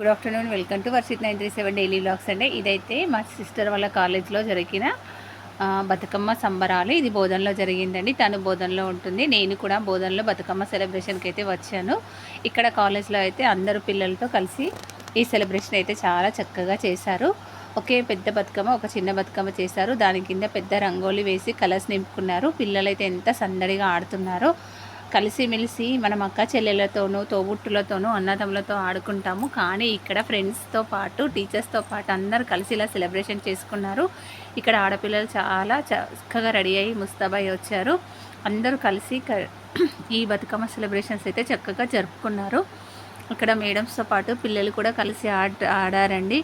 Good afternoon welcome to Varshith nine three seven daily blogs అండి. ఇదైతే మా sister వాళ్ళ కాలేజ్లో జరిగిన బతుకమ్మ సంబరాలు. ఇది బోధనలో జరిగిందండి. తను బోధనలో ఉంటుంది. నేను కూడా బోధనలో బతుకమ్మ సెలబ్రేషన్కి అయితే వచ్చాను. ఇక్కడ కాలేజ్లో అయితే అందరూ పిల్లలతో కలిసి ఈ సెలబ్రేషన్ అయితే చాలా చక్కగా చేశారు. ఒకే పెద్ద బతుకమ్మ ఒక చిన్న బతుకమ్మ చేశారు. దాని కింద పెద్ద రంగోలి వేసి కలర్స్ నింపుకున్నారు. పిల్లలైతే ఎంత సందడిగా ఆడుతున్నారో కలిసిమెలిసి మనం అక్క చెల్లెలతోనూ తోబుట్టులతోనూ అన్నదమ్ములతో ఆడుకుంటాము. కానీ ఇక్కడ ఫ్రెండ్స్తో పాటు టీచర్స్తో పాటు అందరు కలిసి ఇలా సెలబ్రేషన్ చేసుకున్నారు. ఇక్కడ ఆడపిల్లలు చాలా చక్కగా రెడీ అయ్యి ముస్తాబాయి వచ్చారు. అందరూ కలిసి ఈ బతుకమ్మ సెలబ్రేషన్స్ అయితే చక్కగా జరుపుకున్నారు. ఇక్కడ మేడమ్స్తో పాటు పిల్లలు కూడా కలిసి ఆడ ఆడారండి.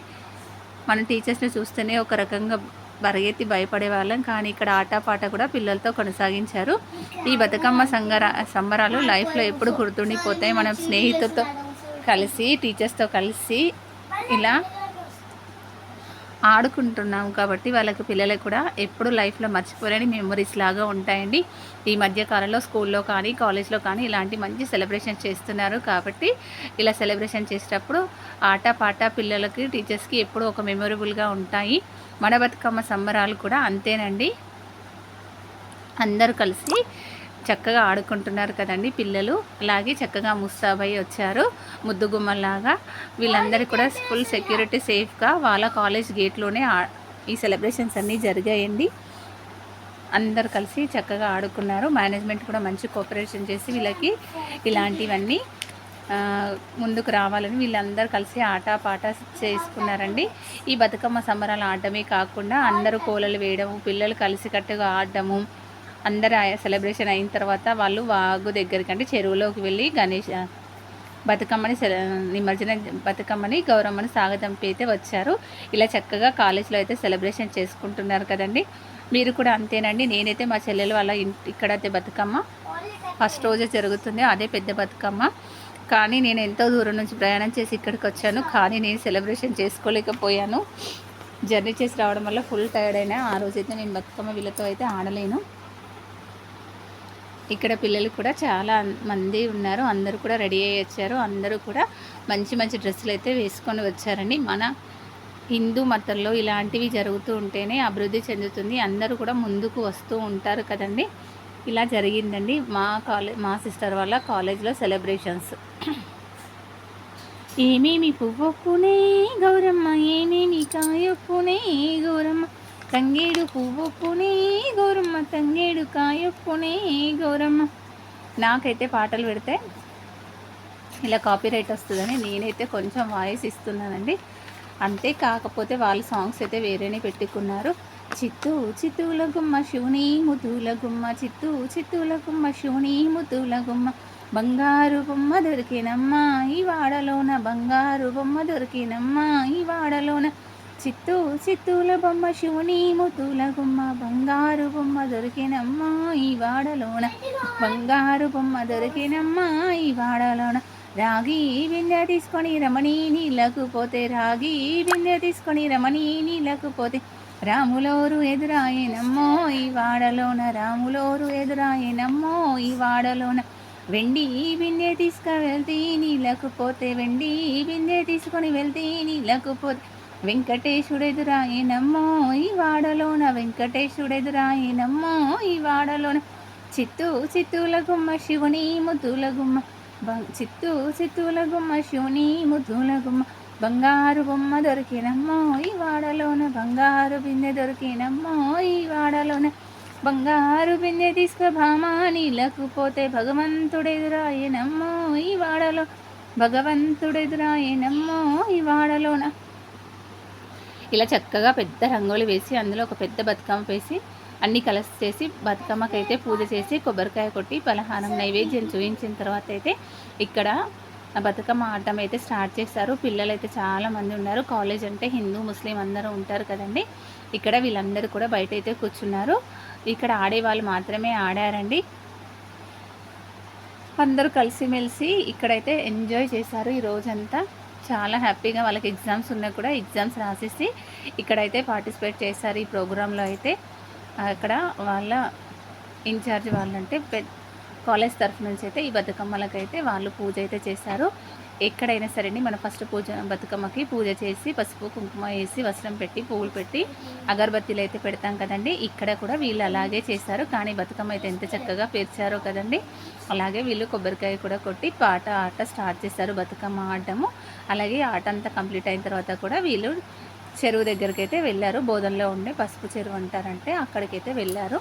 మన టీచర్స్ని చూస్తేనే ఒక రకంగా పరిగెత్తి భయపడే వాళ్ళం. కానీ ఇక్కడ ఆటపాట కూడా పిల్లలతో కొనసాగించారు. ఈ బతుకమ్మ సంగర సంబరాలు లైఫ్లో ఎప్పుడు గుర్తుండిపోతాయి. మనం స్నేహితులతో కలిసి టీచర్స్తో కలిసి ఇలా ఆడుకుంటున్నాం కాబట్టి వాళ్ళకి పిల్లలకు కూడా ఎప్పుడు లైఫ్లో మర్చిపోలేని మెమరీస్ లాగా ఉంటాయండి. ఈ మధ్యకాలంలో స్కూల్లో కానీ కాలేజ్లో కానీ ఇలాంటి మంచి సెలబ్రేషన్ చేస్తున్నారు కాబట్టి ఇలా సెలబ్రేషన్ చేసేటప్పుడు ఆట పాట పిల్లలకి టీచర్స్కి ఎప్పుడూ ఒక మెమొరబుల్గా ఉంటాయి. మన బతుకమ్మ సంబరాలు కూడా అంతేనండి. అందరూ కలిసి చక్కగా ఆడుకుంటున్నారు కదండి పిల్లలు. అలాగే చక్కగా ముస్తాబై వచ్చారు. ముద్దుగుమ్మలాగా వీళ్ళందరూ కూడా ఫుల్ సెక్యూరిటీ సేఫ్గా వాళ్ళ కాలేజ్ గేట్లోనే ఈ సెలబ్రేషన్స్ అన్నీ జరిగాయండి. అందరు కలిసి చక్కగా ఆడుకున్నారు. మేనేజ్మెంట్ కూడా మంచి కోఆపరేషన్ చేసి వీళ్ళకి ఇలాంటివన్నీ ముందుకు రావాలని వీళ్ళందరూ కలిసి ఆట పాట చేసుకున్నారండి. ఈ బతుకమ్మ సంబరాలు ఆడటమే కాకుండా అందరూ కోలలు వేయడము పిల్లలు కలిసికట్టుగా ఆడటము అందరు సెలబ్రేషన్ అయిన తర్వాత వాళ్ళు వాగు దగ్గరికి అంటే చెరువులోకి వెళ్ళి గణేష్ బతుకమ్మని సెల- నిమజ్జన బతుకమ్మని గౌరమ్మని సాగదంపి అయితే వచ్చారు. ఇలా చక్కగా కాలేజ్లో అయితే సెలబ్రేషన్ చేసుకుంటున్నారు కదండి. మీరు కూడా అంతేనండి. నేనైతే మా చెల్లెలు వాళ్ళ ఇంటి ఇక్కడైతే బతుకమ్మ. ఫస్ట్ రోజే జరుగుతుంది. అదే పెద్ద బతుకమ్మ. కానీ నేను ఎంతో దూరం నుంచి ప్రయాణం చేసి ఇక్కడికి వచ్చాను. కానీ నేను సెలబ్రేషన్ చేసుకోలేకపోయాను. జర్నీ చేసి రావడం వల్ల ఫుల్ టైర్డ్ అయినా. ఆ రోజైతే నేను బతుకమ్మ వీళ్ళతో అయితే ఆడలేను. ఇక్కడ పిల్లలు కూడా చాలా మంది ఉన్నారు. అందరూ కూడా రెడీ అయ్యి వచ్చారు. అందరూ కూడా మంచి మంచి డ్రెస్సులు అయితే వేసుకొని వచ్చారండి. మన హిందూ మతంలో ఇలాంటివి జరుగుతూ ఉంటేనే అభివృద్ధి చెందుతుంది. అందరూ కూడా ముందుకు వస్తూ ఉంటారు కదండి. ఇలా జరిగిందండి. మా కాలేజ్ మా సిస్టర్ వాళ్ళ కాలేజ్లో సెలబ్రేషన్స్. ఏమేమి పువ్వొప్పునే గౌరమ్మ ఏమేమి కాయొప్పునే గౌరమ్మ తంగేడు పువ్వొప్పునే గౌరమ్మ తంగేడు కాయొప్పునే గౌరమ్మ. నాకైతే పాటలు పెడితే ఇలా కాపీరైట్ వస్తుందని నేనైతే కొంచెం వాయిస్ ఇస్తున్నానండి. అంతే కాకపోతే వాళ్ళ సాంగ్స్ అయితే వేరేనే పెట్టుకున్నారు. చిత్తూ చిత్తూల గుమ్మ శివుని ముతుల గుమ్మ చిత్తూ చిత్తూల గుమ్మ శివుని ముతుల గుమ్మ బంగారు బొమ్మ దొరికినమ్మా ఈ వాడలోన బంగారు బొమ్మ దొరికినమ్మా ఈ వాడలోన చిత్తూ చిత్తూల బొమ్మ శివుని ముతుల గుమ్మ బంగారు బొమ్మ దొరికినమ్మా ఈ వాడలోన. బంగారు బొమ్మ దొరికినమ్మా ఈ వాడలోన. రాగి బిందె తీసుకొని రమణి నీళ్ళకు పోతే రాగి బిందె తీసుకొని రమణి నీళ్ళకు పోతే రాములోరు ఎదురాయనమ్మో ఈ వాడలోన. రాములోరు ఎదురాయనమ్మో ఈ వాడలోన. వెండి బిందె తీసుకువెళ్తే నీళ్ళకు పోతే వెండి బిందె తీసుకొని వెళ్తే నీళ్ళకు పోతే వెంకటేశుడెదురాయినమ్మో ఈ వాడలోన వెంకటేశుడెదురాయినమ్మో ఈ వాడలోన. చిత్తూ చిత్తూల గుమ్మ శివుని ముతుల గుమ్మ బం- చిత్తూ చిత్తూల గుమ్మ శివుని ముతుల గుమ్మ. బంగారు బొమ్మ దొరికినమ్మో ఈ వాడలోన బంగారు బిందె దొరికినమ్మో ఈ వాడలోన. బంగారు బిందె తీసుక భామా నీళ్ళకు పోతే భగవంతుడెదురాయనమ్మో ఈ వాడలో భగవంతుడెదురాయనమ్మో ఈ వాడలోన. ఇలా చక్కగా పెద్ద రంగోలి వేసి అందులో ఒక పెద్ద బతుకమ్మ వేసి అన్ని కలర్స్ చేసి బతుకమ్మకైతే పూజ చేసి కొబ్బరికాయ కొట్టి పలహారం నైవేద్యం చూపించిన తర్వాత అయితే ఇక్కడ బతుకమ్మ ఆడటం అయితే స్టార్ట్ చేశారు. పిల్లలు అయితే చాలామంది ఉన్నారు. కాలేజ్ అంటే హిందూ ముస్లిం అందరూ ఉంటారు కదండి. ఇక్కడ వీళ్ళందరూ కూడా బయట అయితే కూర్చున్నారు. ఇక్కడ ఆడేవాళ్ళు మాత్రమే ఆడారండి. అందరూ కలిసిమెలిసి ఇక్కడైతే ఎంజాయ్ చేశారు ఈ రోజంతా. చాలా హ్యాపీగా వాళ్ళకి ఎగ్జామ్స్ ఉన్నా కూడా ఎగ్జామ్స్ రాసేసి ఇక్కడైతే పార్టిసిపేట్ చేశారు ఈ ప్రోగ్రాంలో అయితే. అక్కడ వాళ్ళ ఇన్ఛార్జ్ వాళ్ళంటే పెద్ద కాలేజ్ తరఫు నుంచి అయితే ఈ బతుకమ్మలకైతే వాళ్ళు పూజ అయితే చేశారు. ఎక్కడైనా సరే అండి మనం ఫస్ట్ పూజ బతుకమ్మకి పూజ చేసి పసుపు కుంకుమ వేసి వస్త్రం పెట్టి పువ్వులు పెట్టి అగరబత్తీలు అయితే పెడతాం కదండి. ఇక్కడ కూడా వీళ్ళు అలాగే చేశారు. కానీ బతుకమ్మ అయితే ఎంత చక్కగా పేర్చారో కదండి. అలాగే వీళ్ళు కొబ్బరికాయ కూడా కొట్టి పాట ఆట స్టార్ట్ చేశారు. బతుకమ్మ ఆడటము అలాగే ఆట అంతా కంప్లీట్ అయిన తర్వాత కూడా వీళ్ళు చెరువు దగ్గరికి అయితే వెళ్ళారు. బోధనలో ఉండే పసుపు చెరువు అంటారంటే అక్కడికైతే వెళ్ళారు.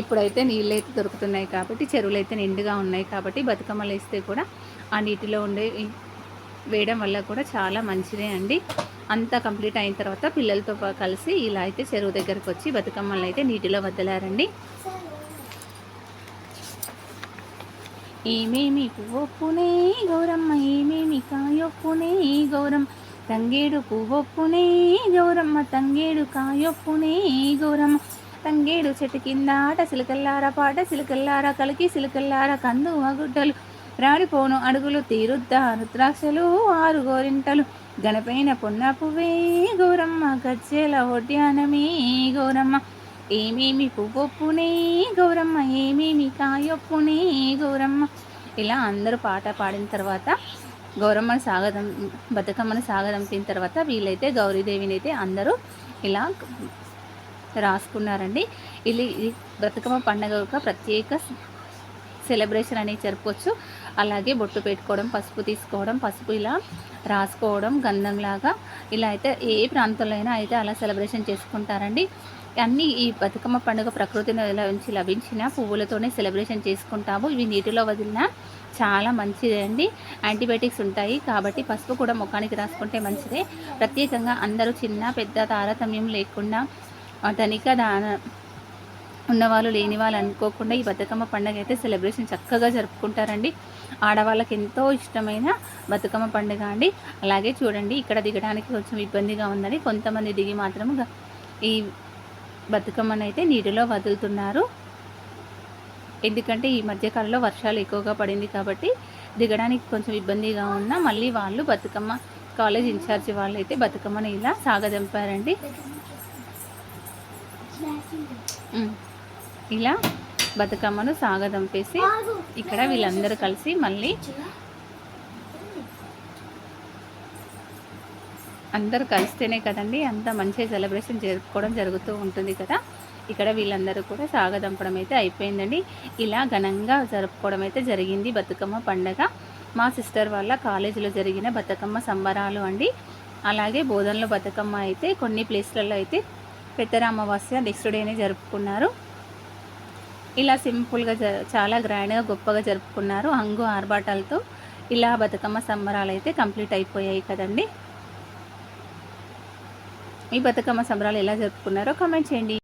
ఇప్పుడైతే నీళ్ళు అయితే దొరుకుతున్నాయి కాబట్టి చెరువులు అయితే నిండుగా ఉన్నాయి కాబట్టి బతుకమ్మలు వేస్తే కూడా ఆ నీటిలో ఉండే వేయడం వల్ల కూడా చాలా మంచిదే అండి. అంతా కంప్లీట్ అయిన తర్వాత పిల్లలతో కలిసి ఇలా అయితే చెరువు దగ్గరకు వచ్చి బతుకమ్మలు అయితే నీటిలో వదిలారండి. ఏమేమి పువ్వొప్పునే గౌరమ్మ ఏమేమి కాయొప్పునే గౌరమ్మ తంగేడు పువ్వొప్పునే గౌరమ్మ తంగేడు కాయొప్పునే గౌరమ్మ. తంగేడు చెట్టు కింద ఆట సిలకల్లార పాట సిలకల్లార కలికి సిలకల్లార కందు అగుడ్డలు రాడిపోను అడుగులు తీరుద్దా రుద్రాక్షలు ఆరు గోరింటలు. గణపైన పొన్న పువ్వే గౌరమ్మ గజ్జెల ఒడ్యానమే గౌరమ్మ. ఏమేమి పువ్వొప్పునే గౌరమ్మ ఏమేమి కాయొప్పునే గౌరమ్మ. ఇలా అందరూ పాట పాడిన తర్వాత గౌరమ్మని సాగదం బతుకమ్మను సాగదంపిన తర్వాత వీళ్ళైతే గౌరీదేవిని అయితే అందరూ ఇలా రాసుకున్నారండి. ఇది బతుకమ్మ పండగ యొక్క ప్రత్యేక సెలబ్రేషన్ అనేది జరుపుకోవచ్చు అలాగే బొట్టు పెట్టుకోవడం పసుపు తీసుకోవడం పసుపు ఇలా రాసుకోవడం గంధంలాగా. ఇలా అయితే ఏ ప్రాంతంలో అయినా అయితే అలా సెలబ్రేషన్ చేసుకుంటారండి. అన్నీ ఈ బతుకమ్మ పండుగ ప్రకృతిని నుంచి లభించిన పువ్వులతోనే సెలబ్రేషన్ చేసుకుంటాము. ఇవి నీటిలో వదిలిన చాలా మంచిదండి యాంటీబయాటిక్స్ ఉంటాయి కాబట్టి పసుపు కూడా ముఖానికి రాసుకుంటే మంచిదే. ప్రత్యేకంగా అందరూ చిన్న పెద్ద తారతమ్యం లేకుండా ధనిక దాన ఉన్నవాళ్ళు లేని వాళ్ళు అనుకోకుండా ఈ బతుకమ్మ పండుగ అయితే సెలబ్రేషన్ చక్కగా జరుపుకుంటారండి. ఆడవాళ్ళకి ఎంతో ఇష్టమైన బతుకమ్మ పండుగ అండి. అలాగే చూడండి ఇక్కడ దిగడానికి కొంచెం ఇబ్బందిగా ఉందని కొంతమంది దిగి మాత్రం ఈ బతుకమ్మను అయితే నీటిలో వదులుతున్నారు. ఎందుకంటే ఈ మధ్యకాలంలో వర్షాలు ఎక్కువగా పడింది కాబట్టి దిగడానికి కొంచెం ఇబ్బందిగా ఉన్నా మళ్ళీ వాళ్ళు బతుకమ్మ కాలేజ్ ఇన్ఛార్జి వాళ్ళు అయితే బతుకమ్మను ఇలా సాగదంపారండి. ఇలా బతుకమ్మను సాగదంపేసి ఇక్కడ వీళ్ళందరూ కలిసి మళ్ళీ అందరూ కలిస్తేనే కదండి అంత మంచిగా సెలబ్రేషన్ జరుపుకోవడం జరుగుతూ ఉంటుంది కదా. ఇక్కడ వీళ్ళందరూ కూడా సాగదంపడం అయితే అయిపోయిందండి. ఇలా ఘనంగా జరుపుకోవడం అయితే జరిగింది బతుకమ్మ పండగ. మా సిస్టర్ వాళ్ళ కాలేజీలో జరిగిన బతుకమ్మ సంబరాలు అండి. అలాగే బోధనలో బతుకమ్మ అయితే కొన్ని ప్లేస్లలో అయితే పెద్దర అమావాస్య నెక్స్ట్ డేనే జరుపుకున్నారు. ఇలా సింపుల్గా జ చాలా గ్రాండ్గా గొప్పగా జరుపుకున్నారు హంగు ఆర్భాటాలతో. ఇలా బతుకమ్మ సంబరాలు అయితే కంప్లీట్ అయిపోయాయి కదండి. ఈ బతుకమ్మ సంబరాలు ఎలా జరుపుకున్నారో కామెంట్ చేయండి.